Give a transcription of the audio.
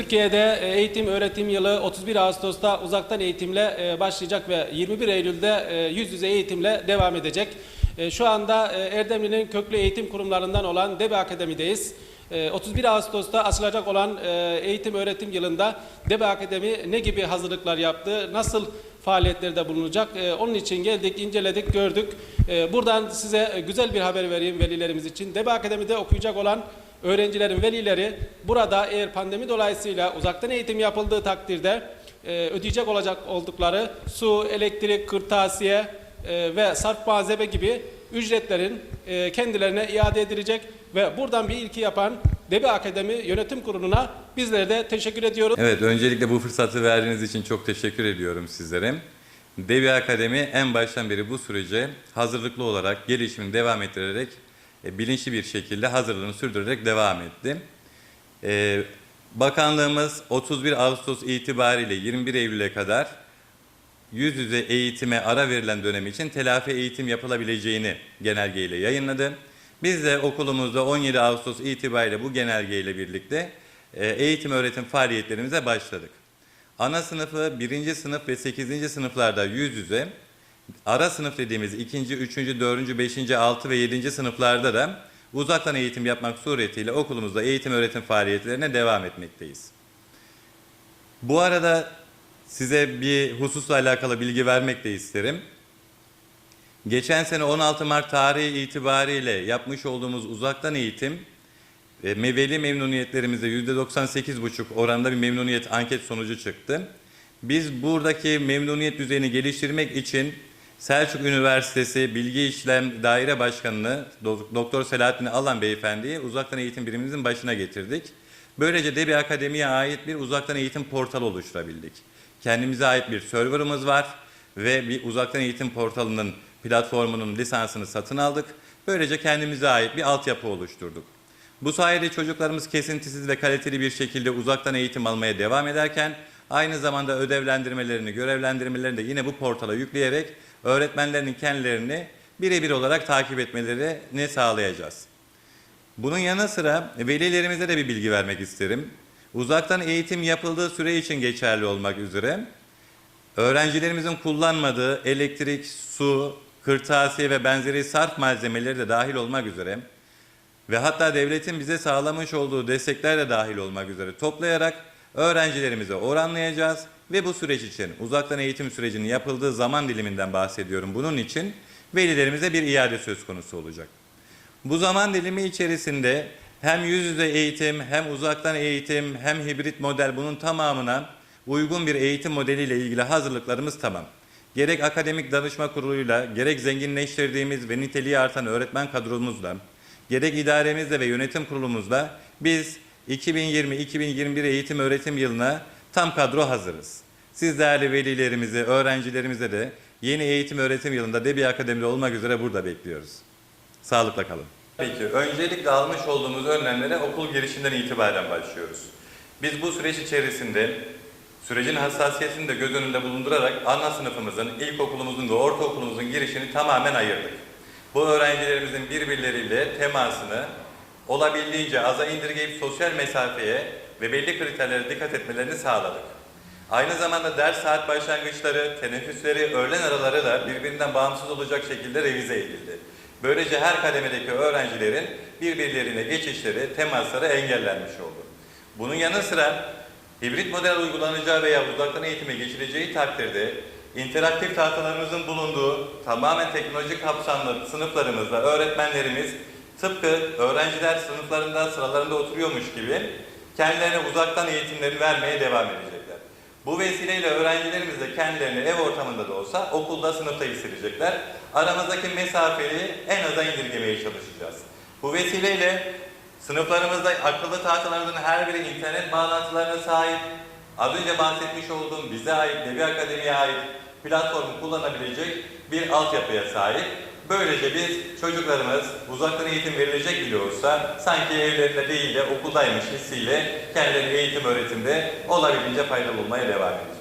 Türkiye'de e, eğitim öğretim yılı 31 Ağustos'ta uzaktan eğitimle e, başlayacak ve 21 Eylül'de e, yüz yüze eğitimle devam edecek. Şu anda Erdemli'nin köklü eğitim kurumlarından olan DEBE Akademi'deyiz. E, 31 Ağustos'ta açılacak olan eğitim öğretim yılında DEBE Akademi ne gibi hazırlıklar yaptı, nasıl faaliyetlerde bulunacak. E, Onun için geldik, inceledik, gördük. E, Buradan size e, güzel bir haber vereyim velilerimiz için. DEBE Akademi'de okuyacak olan öğrencilerin velileri burada eğer pandemi dolayısıyla uzaktan eğitim yapıldığı takdirde e, ödeyecek olacak oldukları su, elektrik, kırtasiye e, ve sarf malzeme gibi ücretlerin e, kendilerine iade edilecek ve buradan bir ilki yapan DEBE Akademi Yönetim Kurulu'na bizler de teşekkür ediyoruz. Evet, öncelikle bu fırsatı verdiğiniz için çok teşekkür ediyorum sizlere. Devi Akademi en baştan beri bu sürece hazırlıklı olarak gelişimini devam ettirerek e, bilinçli bir şekilde hazırlığını sürdürerek devam etti. E, Bakanlığımız 31 Ağustos itibariyle 21 Eylül'e kadar yüz yüze eğitime ara verilen dönem için telafi eğitim yapılabileceğini genelgeyle yayınladı. Biz de okulumuzda 17 Ağustos itibariyle bu genelgeyle birlikte e, eğitim öğretim faaliyetlerimize başladık. Ana sınıfı, birinci sınıf ve sekizinci sınıflarda yüz yüze, ara sınıf dediğimiz ikinci, üçüncü, dördüncü, beşinci, altı ve yedinci sınıflarda da uzaktan eğitim yapmak suretiyle okulumuzda eğitim öğretim faaliyetlerine devam etmekteyiz. Bu arada size bir hususla alakalı bilgi vermek de isterim. Geçen sene 16 Mart tarihi itibariyle yapmış olduğumuz uzaktan eğitim ve meveli memnuniyetlerimizde %98,5 oranda bir memnuniyet anket sonucu çıktı. Biz buradaki memnuniyet düzeyini geliştirmek için Selçuk Üniversitesi Bilgi İşlem Daire Başkanı'nı Do- Doktor Selahattin Alan Beyefendi'yi uzaktan eğitim birimimizin başına getirdik. Böylece Debi Akademi'ye ait bir uzaktan eğitim portalı oluşturabildik. Kendimize ait bir serverımız var ve bir uzaktan eğitim portalının platformunun lisansını satın aldık. Böylece kendimize ait bir altyapı oluşturduk. Bu sayede çocuklarımız kesintisiz ve kaliteli bir şekilde uzaktan eğitim almaya devam ederken aynı zamanda ödevlendirmelerini, görevlendirmelerini de yine bu portala yükleyerek öğretmenlerinin kendilerini birebir olarak takip etmelerini sağlayacağız. Bunun yanı sıra velilerimize de bir bilgi vermek isterim. Uzaktan eğitim yapıldığı süre için geçerli olmak üzere öğrencilerimizin kullanmadığı elektrik, su, kırtasiye ve benzeri sarf malzemeleri de dahil olmak üzere ve hatta devletin bize sağlamış olduğu destekler de dahil olmak üzere toplayarak öğrencilerimize oranlayacağız ve bu süreç için uzaktan eğitim sürecinin yapıldığı zaman diliminden bahsediyorum. Bunun için velilerimize bir iade söz konusu olacak. Bu zaman dilimi içerisinde hem yüz yüze eğitim, hem uzaktan eğitim, hem hibrit model bunun tamamına uygun bir eğitim modeliyle ilgili hazırlıklarımız tamam. Gerek akademik danışma kuruluyla, gerek zenginleştirdiğimiz ve niteliği artan öğretmen kadromuzla, gerek idaremizle ve yönetim kurulumuzla biz 2020-2021 eğitim öğretim yılına tam kadro hazırız. Siz değerli velilerimizi, öğrencilerimize de yeni eğitim öğretim yılında Debi Akademi'de olmak üzere burada bekliyoruz. Sağlıkla kalın. Peki, öncelikle almış olduğumuz önlemlere okul girişinden itibaren başlıyoruz. Biz bu süreç içerisinde sürecin hassasiyetini de göz önünde bulundurarak ana sınıfımızın, ilkokulumuzun ve ortaokulumuzun girişini tamamen ayırdık. Bu öğrencilerimizin birbirleriyle temasını olabildiğince aza indirgeyip sosyal mesafeye ve belli kriterlere dikkat etmelerini sağladık. Aynı zamanda ders saat başlangıçları, teneffüsleri, öğlen araları da birbirinden bağımsız olacak şekilde revize edildi. Böylece her kademedeki öğrencilerin birbirlerine geçişleri, temasları engellenmiş oldu. Bunun yanı sıra hibrit model uygulanacağı veya uzaktan eğitime geçileceği takdirde interaktif tahtalarımızın bulunduğu tamamen teknolojik kapsamlı sınıflarımızda öğretmenlerimiz tıpkı öğrenciler sınıflarında sıralarında oturuyormuş gibi kendilerine uzaktan eğitimleri vermeye devam edecekler. Bu vesileyle öğrencilerimiz de kendilerini ev ortamında da olsa okulda sınıfta hissedecekler. Aramızdaki mesafeyi en aza indirgemeye çalışacağız. Bu vesileyle sınıflarımızda akıllı tahtalarımızın her biri internet bağlantılarına sahip. Az önce bahsetmiş olduğum bize ait, Devi Akademi'ye ait platformu kullanabilecek bir altyapıya sahip. Böylece biz çocuklarımız uzaktan eğitim verilecek bile olsa sanki evlerinde değil de okuldaymış hissiyle kendileri eğitim öğretimde olabildiğince faydalı olmaya devam edecek.